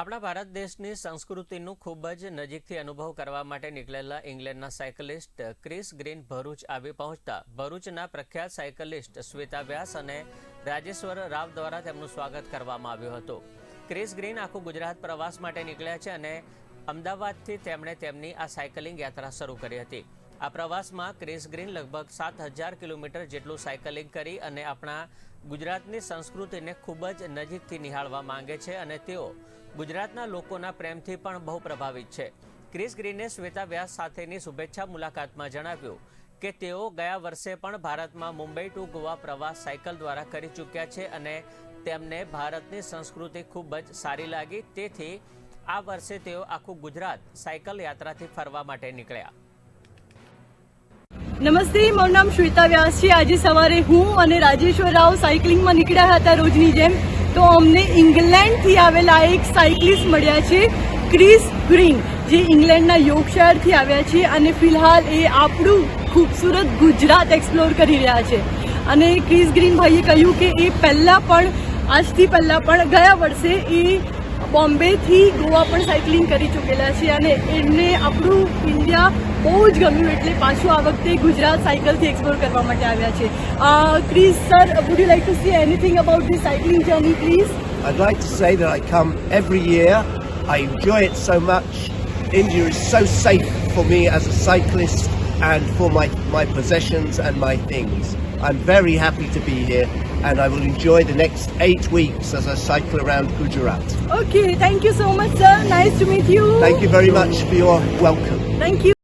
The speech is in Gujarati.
આપણા ભારત દેશની સંસ્કૃતિનું ખૂબ જ નજીકથી અનુભવ કરવા માટે નીકળેલા ઇંગ્લેન્ડના સાયકલિસ્ટ ક્રિસ ગ્રીન ભરૂચ આવી પહોંચતા ભરૂચના પ્રખ્યાત સાયકલિસ્ટ શ્વેતા વ્યાસ અને રાજેશ્વર રાવ દ્વારા તેમનું સ્વાગત કરવામાં આવ્યું હતું. ક્રિસ ગ્રીન આખું ગુજરાત પ્રવાસ માટે નીકળ્યા છે અને અમદાવાદથી તેમણે તેમની આ સાયકલિંગ યાત્રા શરૂ કરી હતી. આ પ્રવાસમાં ક્રિસ ગ્રીન લગભગ સાત હજાર કિલોમીટર જેટલું સાયકલિંગ કરી અને આપણા ગુજરાતની સંસ્કૃતિને ખૂબ જ નજીકથી નિહાળવા માંગે છે અને તેઓ ગુજરાતના લોકોના પ્રેમથી પણ બહુ પ્રભાવિત છે. ક્રિસ ગ્રીને શ્વેતા વ્યાસ સાથેની શુભેચ્છા મુલાકાતમાં જણાવ્યું કે તેઓ ગયા વર્ષે પણ ભારતમાં મુંબઈ ટુ ગોવા પ્રવાસ સાયકલ દ્વારા કરી ચૂક્યા છે અને તેમને ભારતની સંસ્કૃતિ ખૂબ જ સારી લાગી. તેથી આ વર્ષે તેઓ આખું ગુજરાત સાયકલ યાત્રાથી ફરવા માટે નીકળ્યા. નમસ્તે, મારું નામ શ્વેતા વ્યાસ છે. આજે સવારે હું અને રાજેશ્વર રાવ સાયકલિંગમાં નીકળ્યા હતા રોજની જેમ. તો અમને ઇંગ્લેન્ડથી આવેલા એક સાયકલિસ્ટ મળ્યા છે, ક્રિસ ગ્રીન જે ઇંગ્લેન્ડના યોગશાયરથી આવ્યા છે અને ફિલહાલ એ આપણું ખૂબસૂરત ગુજરાત એક્સપ્લોર કરી રહ્યા છે. અને ક્રિસ ગ્રીન ભાઈએ કહ્યું કે એ પહેલાં પણ, આજથી પહેલાં પણ ગયા વર્ષે એ બોમ્બેથી ગોવા પણ સાયકલિંગ કરી ચૂકેલા છે અને એમને આપણું ઇન્ડિયા બહુ જ ગમ્યું એટલે પાછું આ વખતે ગુજરાત સાયકલથી એક્સપ્લોર કરવા માટે આવ્યા છે Chris sir would you like to see anything about this cycling journey please I'd like to say that I come every year. I enjoy it so much. India is so safe for me as a cyclist and for my, my possessions and my things. I'm very happy to be here and I will enjoy the next eight weeks as I cycle around Gujarat. Okay, thank you so much, sir. Nice to meet you. Thank you very much for your welcome. Thank you.